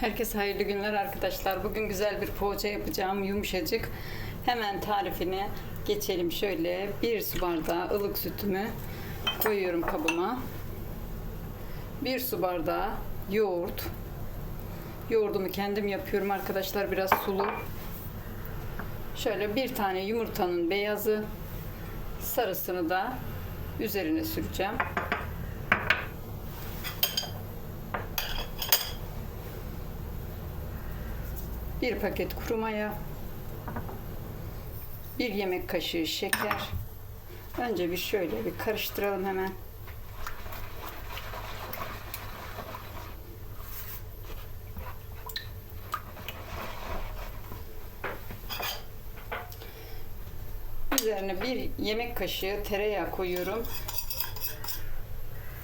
Herkese hayırlı günler arkadaşlar. Bugün güzel bir poğaça yapacağım. Yumuşacık. Hemen tarifine geçelim. Şöyle bir su bardağı ılık sütümü koyuyorum kabıma. Bir su bardağı yoğurt. Yoğurdumu kendim yapıyorum arkadaşlar. Biraz sulu. Şöyle bir tane yumurtanın beyazı. Sarısını da üzerine süreceğim. Bir paket kuru maya, bir yemek kaşığı şeker. Önce bir şöyle bir karıştıralım hemen. Üzerine bir yemek kaşığı tereyağı koyuyorum.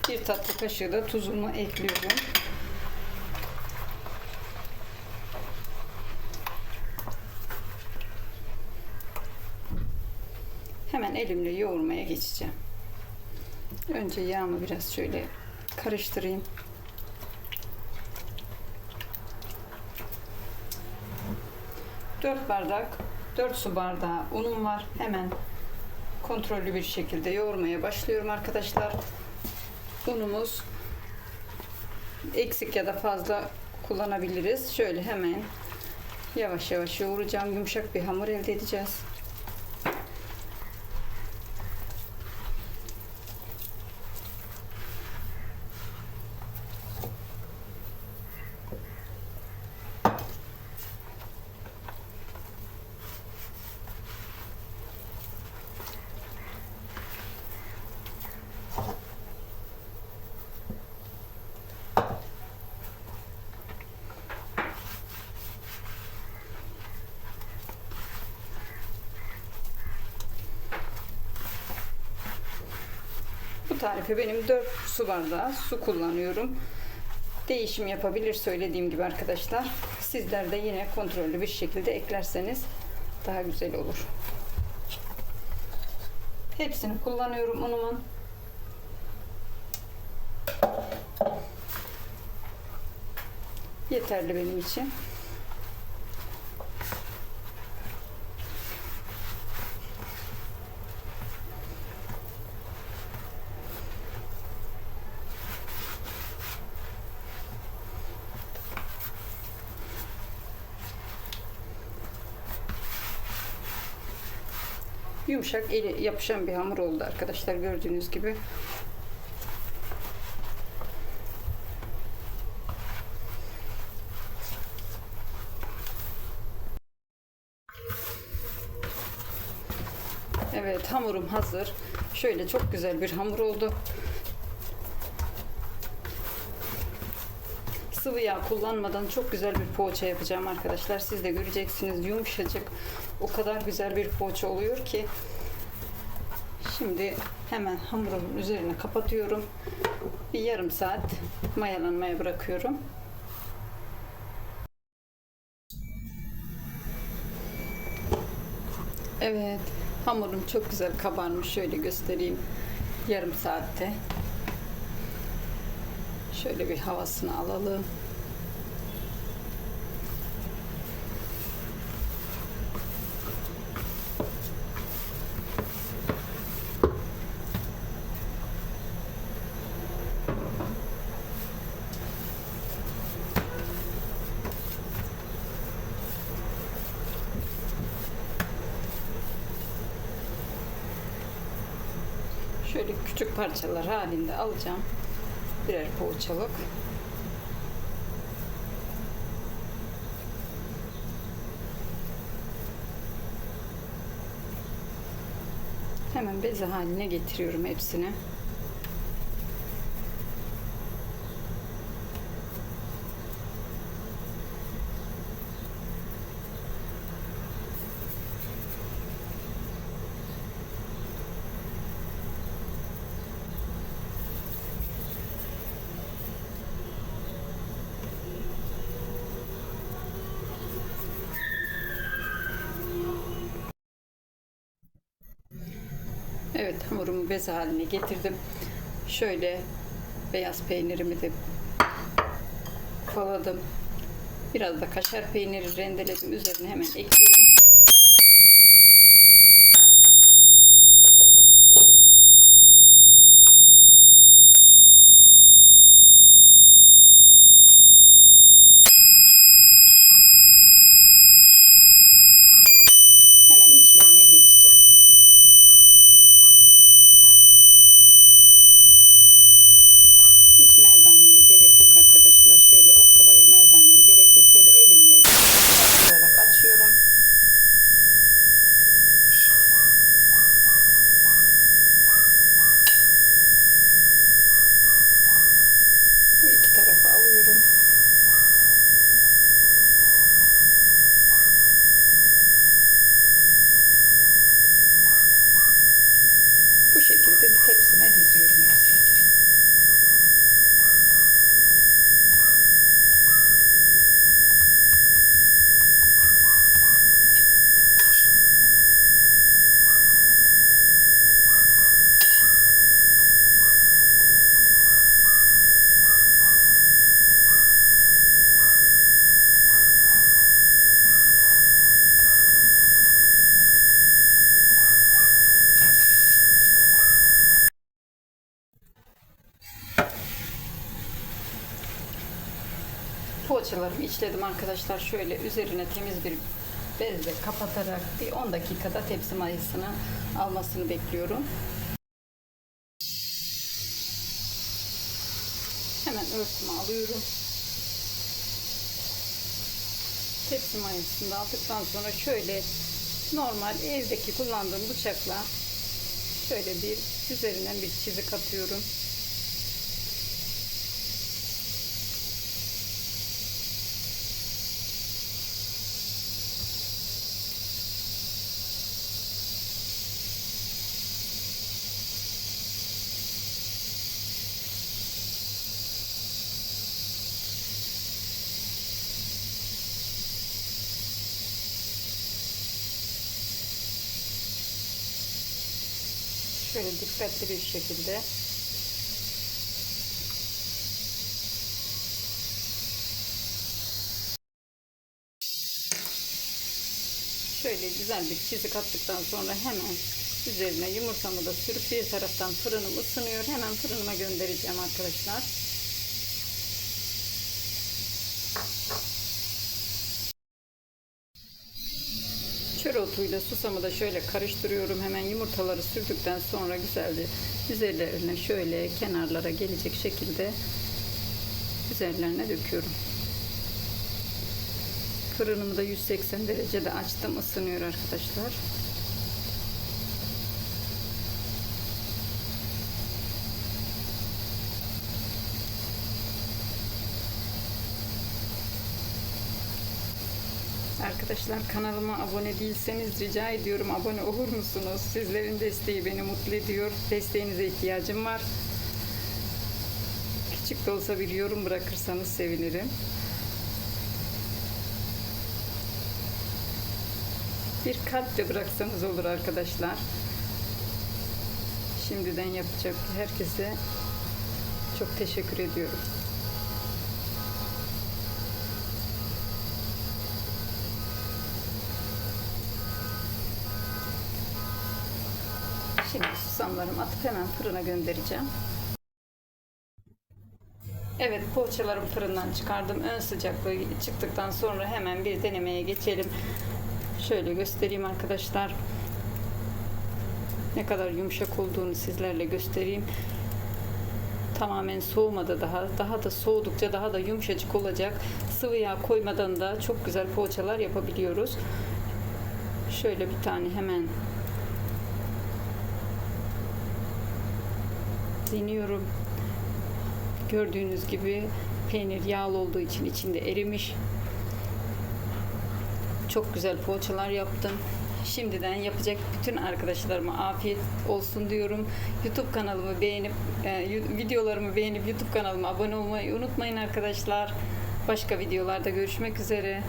Bir tatlı kaşığı da tuzumu ekliyorum. Hemen elimle yoğurmaya geçeceğim. Önce yağımı biraz şöyle karıştırayım. Dört bardak, dört su bardağı unum var. Hemen kontrollü bir şekilde yoğurmaya başlıyorum arkadaşlar. Unumuz eksik ya da fazla kullanabiliriz. Şöyle hemen yavaş yavaş yoğuracağım. Yumuşak bir hamur elde edeceğiz. Bu tarife benim 4 su bardağı su kullanıyorum. Değişim yapabilir söylediğim gibi arkadaşlar. Sizler de yine kontrollü bir şekilde eklerseniz daha güzel olur. Hepsini kullanıyorum unumun. Yeterli benim için. Yumuşak eli yapışan bir hamur oldu arkadaşlar gördüğünüz gibi. Evet hamurum hazır. Şöyle çok güzel bir hamur oldu. Sıvı yağ kullanmadan çok güzel bir poğaça yapacağım arkadaşlar. Siz de göreceksiniz yumuşacık. O kadar güzel bir poğaça oluyor ki. Şimdi hemen hamurumun üzerine kapatıyorum. Bir yarım saat mayalanmaya bırakıyorum. Evet, hamurum çok güzel kabarmış. Şöyle göstereyim. Yarım saatte. Şöyle bir havasını alalım. Şöyle küçük parçalar halinde alacağım. Birer poğaçalık. Hemen beze haline getiriyorum hepsini. Evet hamurumu beze haline getirdim. Şöyle beyaz peynirimi de ufaladım. Biraz da kaşar peyniri rendeledim. Üzerine hemen ekliyorum. Poğaçalarımı içledim arkadaşlar. Şöyle üzerine temiz bir bezle kapatarak bir 10 dakikada tepsi mayasını almasını bekliyorum. Hemen örtümü alıyorum. Tepsi mayasını da aldıktan sonra şöyle normal evdeki kullandığım bıçakla şöyle bir üzerinden bir çizik atıyorum. Şöyle dikkatli bir şekilde şöyle güzel bir çizik attıktan sonra hemen üzerine yumurtamı da sürüp bir taraftan fırınım ısınıyor. Hemen fırınıma göndereceğim arkadaşlar. Otuyla susamı da şöyle karıştırıyorum. Hemen yumurtaları sürdükten sonra güzelce üzerlerine şöyle kenarlara gelecek şekilde üzerlerine döküyorum. Fırınımı da 180 derecede açtım. ısınıyor arkadaşlar. Arkadaşlar kanalıma abone değilseniz rica ediyorum abone olur musunuz? Sizlerin desteği beni mutlu ediyor. Desteğinize ihtiyacım var. Küçük de olsa bir yorum bırakırsanız sevinirim. Bir kalp de bıraksanız olur arkadaşlar. Şimdiden yapacak herkese çok teşekkür ediyorum. Şimdi susamlarımı atıp hemen fırına göndereceğim. Evet poğaçalarımı fırından çıkardım. Ön sıcaklığı çıktıktan sonra hemen bir denemeye geçelim. Şöyle göstereyim arkadaşlar. Ne kadar yumuşak olduğunu sizlerle göstereyim. Tamamen soğumadı daha. Daha da soğudukça daha da yumuşacık olacak. Sıvı yağ koymadan da çok güzel poğaçalar yapabiliyoruz. Şöyle bir tane hemen deniyorum. Gördüğünüz gibi peynir yağlı olduğu için içinde erimiş. Çok güzel poğaçalar yaptım. Şimdiden yapacak bütün arkadaşlarıma afiyet olsun diyorum. YouTube kanalımı beğenip e, videolarımı beğenip YouTube kanalıma abone olmayı unutmayın arkadaşlar. Başka videolarda görüşmek üzere.